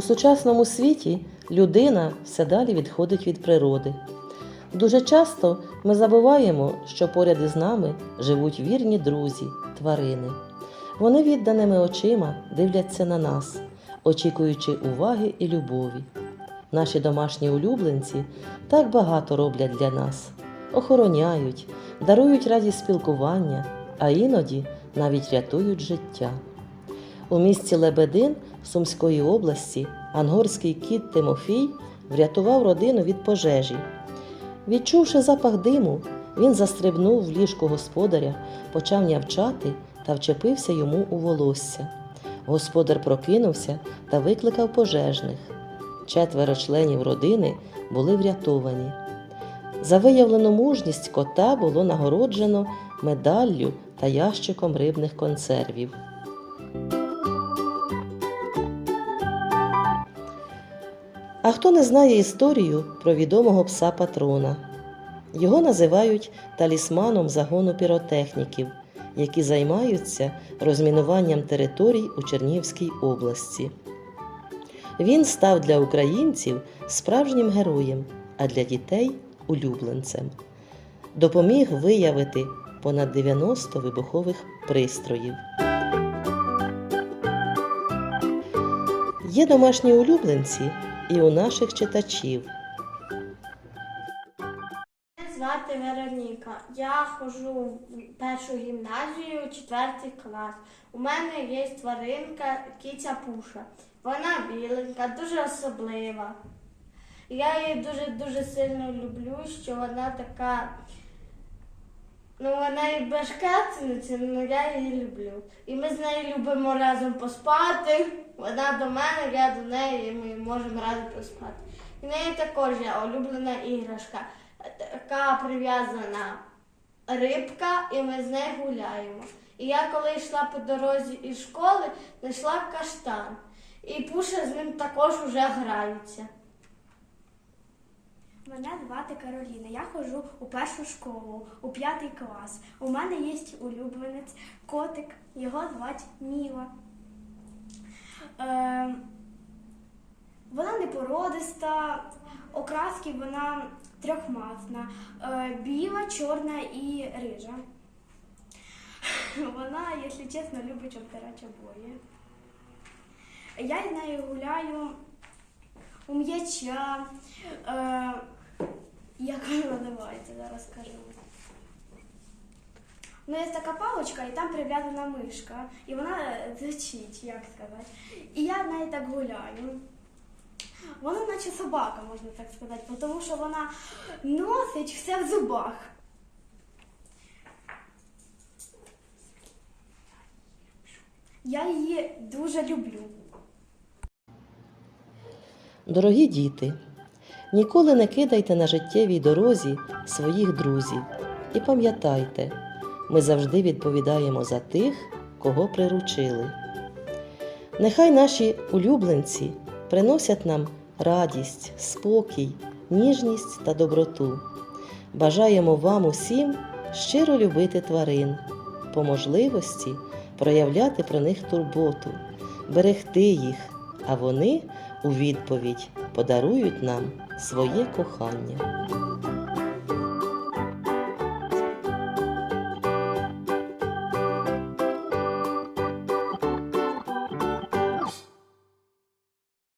У сучасному світі людина все далі відходить від природи. Дуже часто ми забуваємо, що поряд із нами живуть вірні друзі, тварини. Вони відданими очима дивляться на нас, очікуючи уваги і любові. Наші домашні улюбленці так багато роблять для нас, охороняють, дарують радість спілкування, а іноді навіть рятують життя. У місті Лебедин Сумської області ангорський кіт Тимофій врятував родину від пожежі. Відчувши запах диму, він застрибнув в ліжко господаря, почав нявчати та вчепився йому у волосся. Господар прокинувся та викликав пожежних. Четверо членів родини були врятовані. За виявлену мужність кота було нагороджено медаллю та ящиком рибних консервів. А хто не знає історію про відомого пса патрона? Його називають талісманом загону піротехніків, які займаються розмінуванням територій у Чернігівській області. Він став для українців справжнім героєм, а для дітей улюбленцем. Допоміг виявити понад 90 вибухових пристроїв. Є домашні улюбленці і у наших читачів. Мене звати Вероніка. Я ходжу в першу гімназію, четвертий клас. У мене є тваринка кіця Пуша. Вона біленька, дуже особлива. Я її дуже-дуже сильно люблю, що вона така. Ну, вона і бешкетниця, але я її люблю. І ми з нею любимо разом поспати. Вона до мене, я до неї, і ми можемо разом поспати. В неї також є улюблена іграшка, така прив'язана рибка, і ми з нею гуляємо. І я коли йшла по дорозі із школи, знайшла каштан. І Пуша з ним також уже грається. Мене звати Кароліна. Я ходжу у першу школу, у п'ятий клас. У мене є улюбленець, котик, його звати Міла. Е, вона не породиста, окраски вона трьохмасна, е, біла, чорна і рижа. Вона, якщо чесно, любить обтирати обої. Я з нею гуляю у м'яча. Е, як вона називається, зараз скажу. Ну, є така паличка, і там прив'язана мишка, і вона звучить, як сказати. І я в неї так гуляю. Вона наче собака, можна так сказати, тому що вона носить все в зубах. Я її дуже люблю. Дорогі діти, ніколи не кидайте на життєвій дорозі своїх друзів і пам'ятайте, ми завжди відповідаємо за тих, кого приручили. Нехай наші улюбленці приносять нам радість, спокій, ніжність та доброту. Бажаємо вам усім щиро любити тварин, по можливості проявляти про них турботу, берегти їх, а вони у відповідь подарують нам своє кохання.